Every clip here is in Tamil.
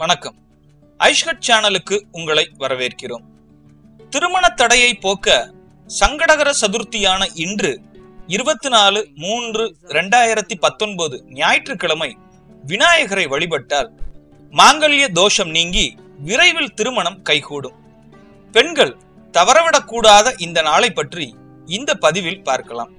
வணக்கம். ஐஷ்கட் சேனலுக்கு உங்களை வரவேற்கிறோம். திருமண தடையை போக்க சங்கடகர சதுர்த்தியான இன்று இருபத்தி நாலு மூன்று ரெண்டாயிரத்தி பத்தொன்பது ஞாயிற்றுக்கிழமை விநாயகரை வழிபட்டால் மாங்கல்ய தோஷம் நீங்கி விரைவில் திருமணம் கைகூடும். பெண்கள் தவறவிடக்கூடாத இந்த நாளை பற்றி இந்த பதிவில் பார்க்கலாம்.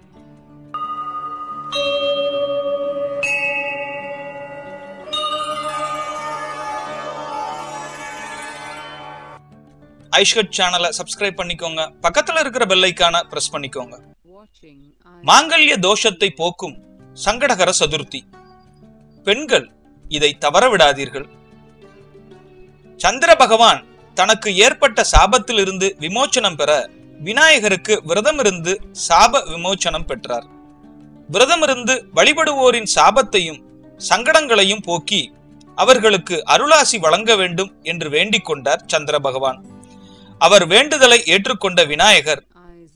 ஐஷ்கட் சேனலை சப்ஸ்கிரைப் பண்ணிக்கோங்க. பக்கத்துல இருக்கிற பெல் ஐக்கான பிரஸ் பண்ணிக்கோங்க. மாங்கல்ய தோஷத்தை போக்கும் சங்கடகர சதுர்த்தி. பெண்கள் இதை தவற விடாதீர்கள். சந்திர பகவான் தனக்கு ஏற்பட்ட சாபத்திலிருந்து விமோச்சனம் பெற விநாயகருக்கு விரதமிருந்து சாப விமோச்சனம் பெற்றார். விரதமிருந்து வழிபடுவோரின் சாபத்தையும் சங்கடங்களையும் போக்கி அவர்களுக்கு அருளாசி வழங்க வேண்டும் என்று வேண்டிக் கொண்டார் சந்திர பகவான். அவர் வேண்டுதலை ஏற்றுக்கொண்ட விநாயகர்.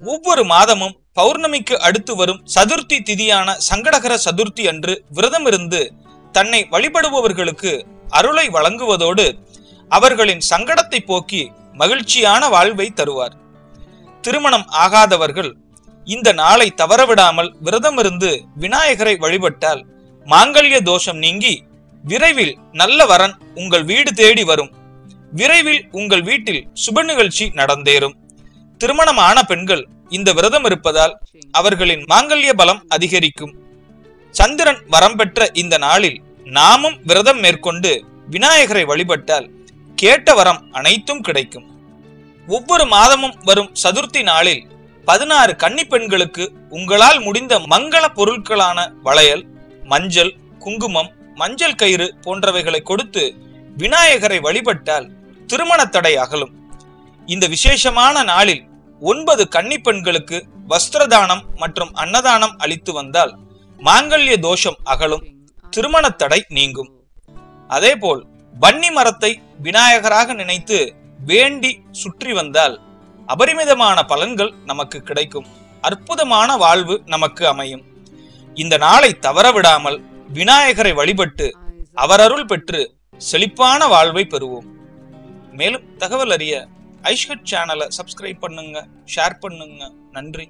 ஒவ்வொரு மாதமும் பௌர்ணமிக்கு அடுத்து வரும் சதுர்த்தி திதியான சங்கடகர சதுர்த்தி அன்று விரதமிருந்து தன்னை வழிபடுபவர்களுக்கு அருளை வழங்குவதோடு அவர்களின் சங்கடத்தை போக்கி மகிழ்ச்சியான வாழ்வை தருவார். திருமணம் ஆகாதவர்கள் இந்த நாளை தவறவிடாமல் விரதமிருந்து விநாயகரை வழிபட்டால் மாங்கல்ய தோஷம் நீங்கி விரைவில் நல்ல வரன் உங்கள் வீடு தேடி வரும். விரைவில் உங்கள் வீட்டில் சுப நிகழ்ச்சி நடந்தேறும். திருமணமான பெண்கள் இந்த விரதம் இருப்பதால் அவர்களின் மாங்கல்ய பலம் அதிகரிக்கும். சந்திரன் வரம் பெற்ற இந்த நாளில் நாமும் விரதம் மேற்கொண்டு விநாயகரை வழிபட்டால் கேட்ட வரம் அனைத்தும் கிடைக்கும். ஒவ்வொரு மாதமும் வரும் சதுர்த்தி நாளில் பதினாறு கன்னி பெண்களுக்கு உங்களால் முடிந்த மங்கள பொருட்களான வளையல் மஞ்சள் குங்குமம் மஞ்சள் கயிறு போன்றவைகளை கொடுத்து விநாயகரை வழிபட்டால் திருமண தடை அகலும். இந்த விசேஷமான நாளில் ஒன்பது கன்னிப்பெண்களுக்கு வஸ்திரதானம் மற்றும் அன்னதானம் அளித்து வந்தால் மாங்கல்ய தோஷம் அகலும் திருமண தடை நீங்கும். அதேபோல் வன்னி மரத்தை விநாயகராக நினைத்து வேண்டி சுற்றி வந்தால் அபரிமிதமான பலன்கள் நமக்கு கிடைக்கும் அற்புதமான வாழ்வு நமக்கு அமையும். இந்த நாளை தவறவிடாமல் விநாயகரை வழிபட்டு அவரருள் பெற்று செழிப்பான வாழ்வை பெறுவோம். மேலும் தகவல் அறிய ஐஷ்கட் சேனலை சப்ஸ்கிரைப் பண்ணுங்க ஷேர் பண்ணுங்க. நன்றி.